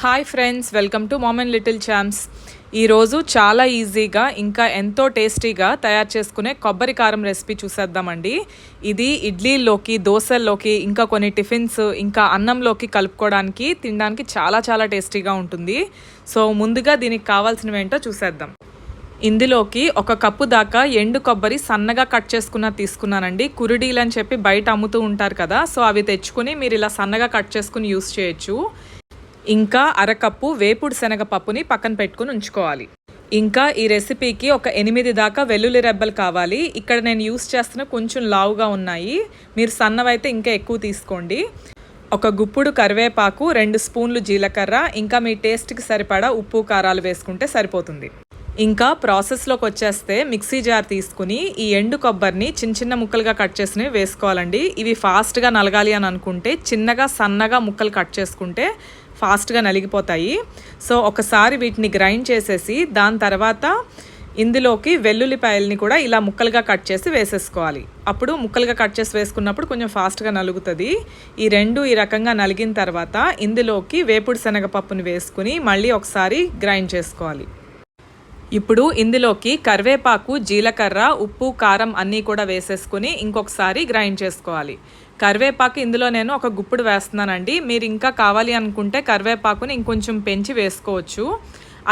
Hi friends welcome to మామన్ little champs ఈరోజు చాలా ఈజీగా ఇంకా ఎంతో టేస్టీగా తయారు చేసుకునే కొబ్బరి కారం రెసిపీ చూసేద్దామండి. ఇది ఇడ్లీలోకి దోశల్లోకి ఇంకా కొన్ని టిఫిన్స్ ఇంకా అన్నంలోకి కలుపుకోవడానికి తినడానికి చాలా చాలా టేస్టీగా ఉంటుంది. సో ముందుగా దీనికి కావాల్సినవి ఏంటో చూసేద్దాం. ఇందులోకి ఒక కప్పు దాకా ఎండు కొబ్బరి సన్నగా కట్ చేసుకున్న తీసుకున్నానండి. కురిడీలు అని చెప్పి బయట అమ్ముతూ ఉంటారు కదా సో అవి తెచ్చుకుని మీరు ఇలా సన్నగా కట్ చేసుకుని యూస్ చేయొచ్చు. ఇంకా అరకప్పు వేపుడు శనగపప్పుని పక్కన పెట్టుకుని ఉంచుకోవాలి. ఇంకా ఈ రెసిపీకి ఒక ఎనిమిది దాకా వెల్లుల్లి రెబ్బలు కావాలి. ఇక్కడ నేను యూస్ చేస్తున్న కొంచెం లావుగా ఉన్నాయి. మీరు సన్నవైతే ఇంకా ఎక్కువ తీసుకోండి. ఒక గుప్పుడు కరివేపాకు రెండు స్పూన్లు జీలకర్ర ఇంకా మీ టేస్ట్కి సరిపడా ఉప్పు కారాలు వేసుకుంటే సరిపోతుంది. ఇంకా ప్రాసెస్లోకి వచ్చేస్తే మిక్సీ జార్ తీసుకుని ఈ ఎండు కొబ్బరిని చిన్న చిన్న ముక్కలుగా కట్ చేసినవి వేసుకోవాలండి. ఇవి ఫాస్ట్గా నలగాలి అని అనుకుంటే చిన్నగా సన్నగా ముక్కలు కట్ చేసుకుంటే ఫాస్ట్గా నలిగిపోతాయి. సో ఒకసారి వీటిని గ్రైండ్ చేసేసి దాని తర్వాత ఇందులోకి వెల్లుల్లిపాయలని కూడా ఇలా ముక్కలుగా కట్ చేసి వేసేసుకోవాలి. అప్పుడు ముక్కలుగా కట్ చేసి వేసుకున్నప్పుడు కొంచెం ఫాస్ట్గా నలుగుతుంది. ఈ రెండు ఈ రకంగా నలిగిన తర్వాత ఇందులోకి వేపుడు శనగపప్పుని వేసుకుని మళ్ళీ ఒకసారి గ్రైండ్ చేసుకోవాలి. ఇప్పుడు ఇందులోకి కరివేపాకు జీలకర్ర ఉప్పు కారం అన్నీ కూడా వేసేసుకుని ఇంకొకసారి గ్రైండ్ చేసుకోవాలి. కరివేపాకు ఇందులో నేను ఒక గుప్పుడు వేస్తున్నానండి. మీరు ఇంకా కావాలి అనుకుంటే కరివేపాకుని ఇంకొంచెం పెంచి వేసుకోవచ్చు.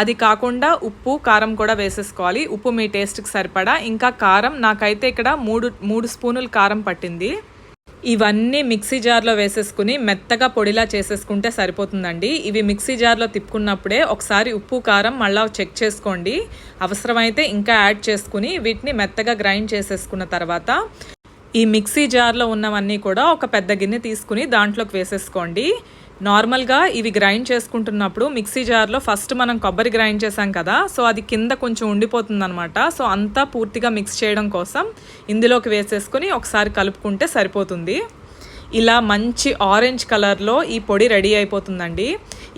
అది కాకుండా ఉప్పు కారం కూడా వేసేసుకోవాలి. ఉప్పు మీ టేస్ట్కి సరిపడా. ఇంకా కారం నాకైతే ఇక్కడ మూడు మూడు స్పూనులు కారం పట్టింది. ఇవన్నీ మిక్సీ జార్లో వేసేసుకుని మెత్తగా పొడిలా చేసేసుకుంటే సరిపోతుందండి. ఇవి మిక్సీ జార్లో తిప్పుకున్నప్పుడే ఒకసారి ఉప్పు కారం మళ్ళా చెక్ చేసుకోండి. అవసరమైతే ఇంకా యాడ్ చేసుకుని వీటిని మెత్తగా గ్రైండ్ చేసేసుకున్న తర్వాత ఈ మిక్సీ జార్లో ఉన్నవన్నీ కూడా ఒక పెద్ద గిన్నె తీసుకుని దాంట్లోకి వేసేసుకోండి. నార్మల్గా ఇవి గ్రైండ్ చేసుకుంటున్నప్పుడు మిక్సీ జార్లో ఫస్ట్ మనం కొబ్బరి గ్రైండ్ చేసాం కదా సో అది కింద కొంచెం ఉండిపోతుందనమాట సో అంతా పూర్తిగా మిక్స్ చేయడం కోసం ఇందులోకి వేసేసుకొని ఒకసారి కలుపుకుంటే సరిపోతుంది. ఇలా మంచి ఆరెంజ్ కలర్లో ఈ పొడి రెడీ అయిపోతుందండి.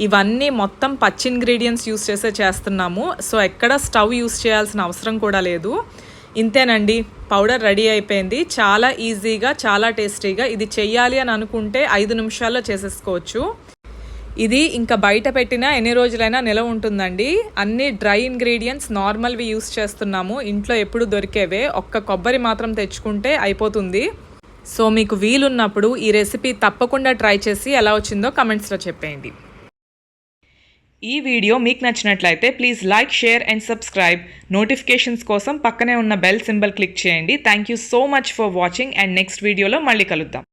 ఇవన్నీ మొత్తం పచ్చి ఇంగ్రీడియంట్స్ యూస్ చేసే చేస్తున్నాము. సో ఎక్కడ స్టవ్ యూస్ చేయాల్సిన అవసరం కూడా లేదు. ఇంతేనండి పౌడర్ రెడీ అయిపోయింది. చాలా ఈజీగా చాలా టేస్టీగా ఇది చెయ్యాలి అని అనుకుంటే ఐదు నిమిషాల్లో చేసేసుకోవచ్చు. ఇది ఇంకా బయట పెట్టిన ఎన్ని రోజులైనా నిలవ ఉంటుందండి. అన్ని డ్రై ఇంగ్రీడియంట్స్ నార్మల్వి యూస్ చేస్తున్నాము. ఇంట్లో ఎప్పుడు దొరికేవే ఒక్క కొబ్బరి మాత్రం తెచ్చుకుంటే అయిపోతుంది. సో మీకు వీలున్నప్పుడు ఈ రెసిపీ తప్పకుండా ట్రై చేసి ఎలా వచ్చిందో కమెంట్స్లో చెప్పేయండి. ఈ వీడియో మీకు నచ్చినట్లయితే please like share and subscribe. Notifications కోసం పక్కనే ఉన్న బెల్ సింబల్ క్లిక్ చేయండి. Thank you so much for watching and next వీడియోలో మళ్ళీ కలుద్దాం.